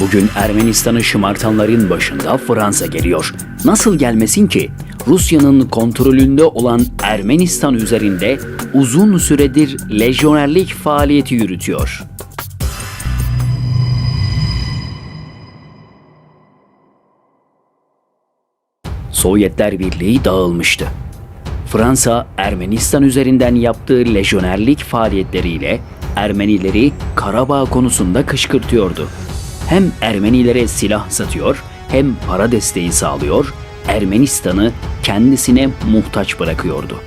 Bugün Ermenistan'ı şımartanların başında Fransa geliyor. Nasıl gelmesin ki? Rusya'nın kontrolünde olan Ermenistan üzerinde uzun süredir lejyonerlik faaliyeti yürütüyor. Sovyetler Birliği dağılmıştı. Fransa, Ermenistan üzerinden yaptığı lejyonerlik faaliyetleriyle Ermenileri Karabağ konusunda kışkırtıyordu. Hem Ermenilere silah satıyor, hem para desteği sağlıyor, Ermenistan'ı kendisine muhtaç bırakıyordu.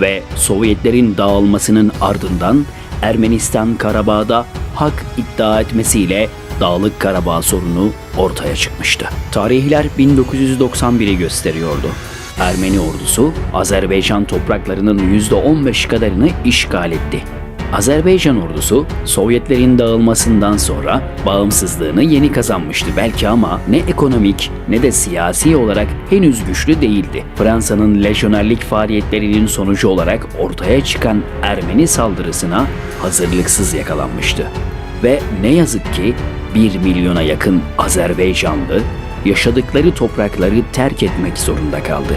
Ve Sovyetlerin dağılmasının ardından Ermenistan Karabağ'da hak iddia etmesiyle Dağlık Karabağ sorunu ortaya çıkmıştı. Tarihler 1991'i gösteriyordu. Ermeni ordusu Azerbaycan topraklarının %15 kadarını işgal etti. Azerbaycan ordusu Sovyetlerin dağılmasından sonra bağımsızlığını yeni kazanmıştı belki ama ne ekonomik ne de siyasi olarak henüz güçlü değildi. Fransa'nın lejyonerlik faaliyetlerinin sonucu olarak ortaya çıkan Ermeni saldırısına hazırlıksız yakalanmıştı. Ve ne yazık ki 1 milyona yakın Azerbaycanlı yaşadıkları toprakları terk etmek zorunda kaldı.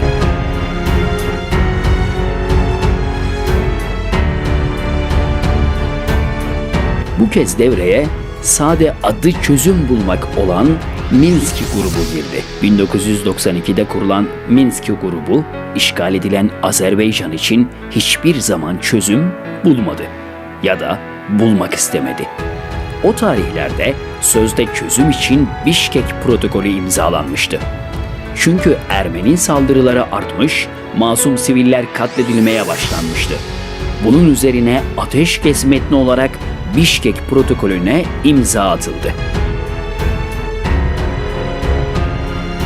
Bu kez devreye sade adı çözüm bulmak olan Minsk grubu girdi. 1992'de kurulan Minsk grubu işgal edilen Azerbaycan için hiçbir zaman çözüm bulmadı ya da bulmak istemedi. O tarihlerde sözde çözüm için Bişkek protokolü imzalanmıştı. Çünkü Ermeni saldırıları artmış, masum siviller katledilmeye başlanmıştı. Bunun üzerine ateşkes metni olarak Bişkek protokolüne imza atıldı.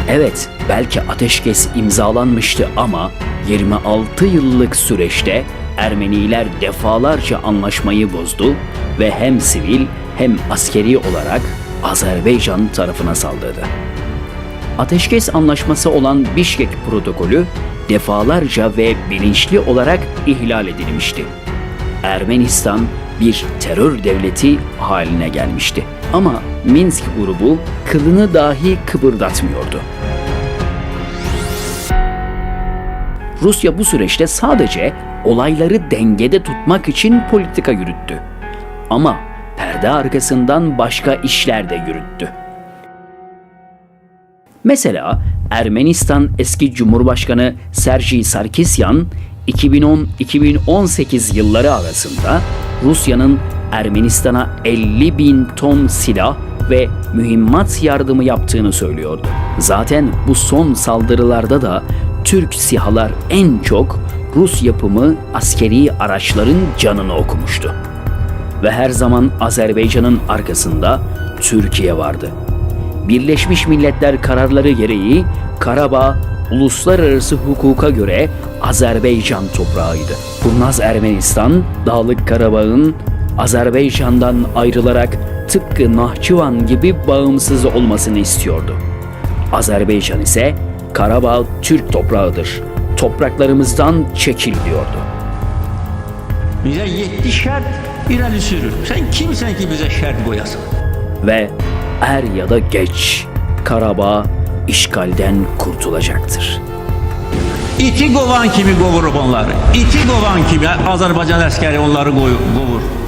Evet, belki ateşkes imzalanmıştı ama 26 yıllık süreçte Ermeniler defalarca anlaşmayı bozdu ve hem sivil hem askeri olarak Azerbaycan tarafına saldırdı. Ateşkes anlaşması olan Bişkek protokolü defalarca ve bilinçli olarak ihlal edilmişti. Ermenistan bir terör devleti haline gelmişti. Ama Minsk grubu kılını dahi kıpırdatmıyordu. Rusya bu süreçte sadece olayları dengede tutmak için politika yürüttü. Ama perde arkasından başka işler de yürüttü. Mesela Ermenistan eski Cumhurbaşkanı Sergey Sarkisyan 2010-2018 yılları arasında Rusya'nın Ermenistan'a 50 bin ton silah ve mühimmat yardımı yaptığını söylüyordu. Zaten bu son saldırılarda da Türk sihalar en çok Rus yapımı askeri araçların canını okumuştu. Ve her zaman Azerbaycan'ın arkasında Türkiye vardı. Birleşmiş Milletler kararları gereği Karabağ uluslararası hukuka göre Azerbaycan toprağıydı. Kurnaz Ermenistan, Dağlık Karabağ'ın Azerbaycan'dan ayrılarak tıpkı Nahçıvan gibi bağımsız olmasını istiyordu. Azerbaycan ise Karabağ Türk toprağıdır. Topraklarımızdan çekil diyordu. Bize yetti şart irəli sürür. Sen kimsen ki bize şart koyasın? Ve er ya da geç Karabağ işgalden kurtulacaktır. İti qovan kimi qovurub onları. İti qovan kimi Azərbaycan əskəri onları qovur.